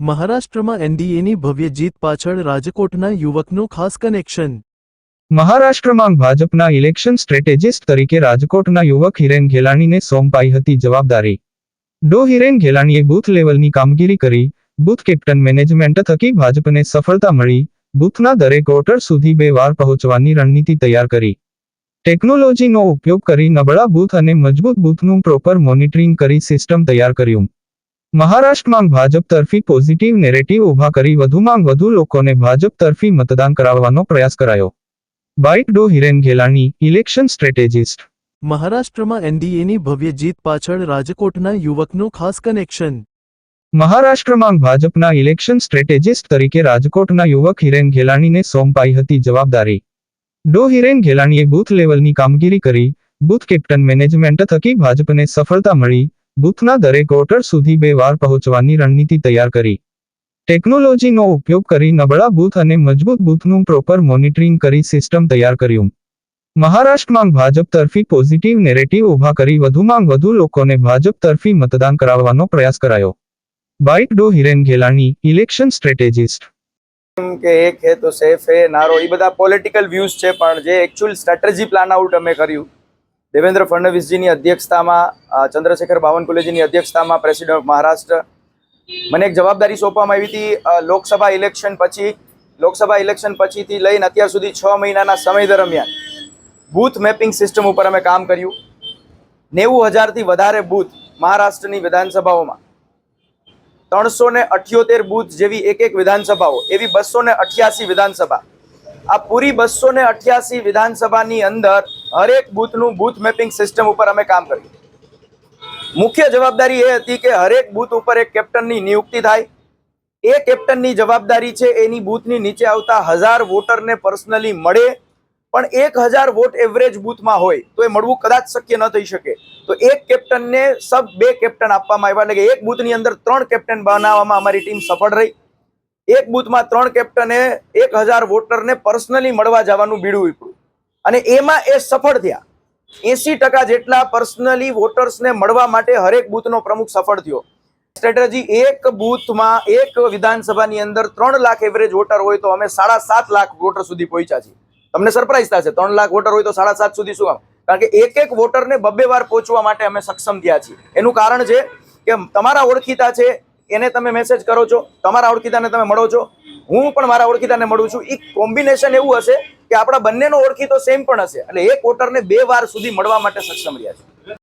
મહારાષ્ટ્રમાં એનડીએની ભવ્ય જીત પાછળ રાજકોટના યુવકનું ખાસ કનેક્શન. મહારાષ્ટ્રમાં ભાજપના ઇલેક્શન સ્ટ્રેટેજિસ્ટ તરીકે રાજકોટના યુવક હિરેન ઘેલાણીને સોંપાઈ હતી જવાબદારી. ડો હિરેન ઘેલાણીએ બૂથ લેવલની કામગીરી કરી, બૂથ કેપ્ટન મેનેજમેન્ટ થકી ભાજપને સફળતા મળી, બૂથના દરેક વોટર સુધી બે વાર પહોંચવાની રણનીતિ તૈયાર કરી. ટેકનોલોજીનો ઉપયોગ કરી નબળા બૂથ અને મજબૂત બૂથનું પ્રોપર મોનિટરિંગ કરી સિસ્ટમ તૈયાર કર્યું. મહારાષ્ટ્રમાં ભાજપ તરફી પોઝિટિવ નેરેટિવ ઊભા કરી વધુમાં વધુ લોકોને ભાજપ તરફી મતદાન કરાવવાનો પ્રયાસ કરાયો. Byte Dr Hiren Ghelani election strategist મહારાષ્ટ્રમાં એનડીએની ભવ્ય જીત પાછળ રાજકોટના યુવકનું ખાસ કનેક્શન મહારાષ્ટ્રમાં ભાજપના ઇલેક્શન સ્ટ્રેટેજિસ્ટ તરીકે રાજકોટના યુવક હિરેન ઘેલાણીને સોંપાઈ હતી જવાબદારી. ડો હિરેન ઘેલાણીએ બૂથ લેવલની કામગીરી કરી બૂથ કેપ્ટન મેનેજમેન્ટ થકી ભાજપને સફળતા મળી બૂથના દરેક વોટર સુધી બે વાર પહોંચવાની રણનીતિ તૈયાર કરી. ટેકનોલોજીનો ઉપયોગ કરી નબળા બૂથ અને મજબૂત બૂથનું પ્રોપર મોનિટરિંગ કરી સિસ્ટમ તૈયાર કર્યું. મહારાષ્ટ્રમાં ભાજપ તરફી પોઝિટિવ નેરેટિવ ઊભા કરી વધુમાં વધુ લોકોને ભાજપ તરફી મતદાન કરાવવાનો પ્રયાસ કરાયો. Byte Dr Hiren Ghelani election strategist કે એક હે તો સેફ હે, નારો, એ બધા પોલિટિકલ વ્યૂઝ છે, પણ જે એકચ્યુઅલ સ્ટ્રેટેજી પ્લાન આઉટ અમે કર્યું દેવેન્દ્ર ફડણવીસજીની અધ્યક્ષતામાં ચંદ્રશેખર બાવનકુલેજીની અધ્યક્ષતામાં પ્રેસિડેન્ટ ઓફ મહારાષ્ટ્ર. મને એક જવાબદારી સોંપવામાં આવી હતી લોકસભા ઇલેક્શન પછી, લોકસભા ઇલેક્શન પછીથી લઈને અત્યાર સુધી છ મહિનાના સમય દરમિયાન બૂથ મેપિંગ સિસ્ટમ ઉપર અમે કામ કર્યું. નેવું હજારથી વધારે બૂથ મહારાષ્ટ્રની વિધાનસભાઓમાં. ત્રણસો ને અઠ્યોતેર બૂથ જેવી એક એક વિધાનસભાઓ, એવી બસો ને અઠ્યાસી વિધાનસભા. આ પૂરી બસો ને અઠ્યાસી વિધાનસભાની અંદર હરેક બૂથનું બૂથ મેપિંગ સિસ્ટમ ઉપર અમે કામ કર્યું. મુખ્ય જવાબદારી એ હતી કે હરેક બૂથ ઉપર એક કેપ્ટનની નિયુક્તિ થાય. એ કેપ્ટનની જવાબદારી છે એની બૂથની નીચે આવતા હજાર વોટરને પર્સનલી મળે. પણ એક હજાર વોટ એવરેજ બૂથમાં હોય તો એ મળવું કદાચ શક્ય ન થઈ શકે. તો એક કેપ્ટનને સબ બે કેપ્ટન આપવામાં આવ્યા એટલે કે એક બૂથની અંદર ત્રણ કેપ્ટન બનાવવામાં અમારી ટીમ સફળ રહી. એક બૂથમાં ત્રણ કેપ્ટને એક હજાર વોટરને પર્સનલી મળવા જવાનું બીડું અને એમાં એ સફળ થયા. એસી ટકા જેટલા પર્સનલી વોટર્સને મળવા માટે હરેક બૂથનો પ્રમુખ સફળ થયો. સ્ટ્રેટેજી એક બૂથમાં એક વિધાનસભાની અંદર ત્રણ લાખ એવરેજ વોટર હોય તો અમે સાડા સાત લાખ વોટર સુધી પહોંચ્યા છીએ. તમને સરપ્રાઈઝ થશે, ત્રણ લાખ વોટર હોય તો સાડા સાત સુધી શું કામ કારણ કે એક એક વોટરને બબ્બે વાર પહોંચવા માટે અમે સક્ષમ થયા છીએ. એનું કારણ છે કે તમારા ઓળખીતા છે, એને તમે મેસેજ કરો છો, તમારા ઓળખીતાને તમે મળો છો. હું પણ મારા ઓળખીતાને મળું છું. એ કોમ્બિનેશન એવું હશે કે આપણા બંનેનો ઓળખી તો સેમ પણ હશે. એટલે એક વોટરને બે વાર સુધી મળવા માટે સક્ષમ રહ્યા છે.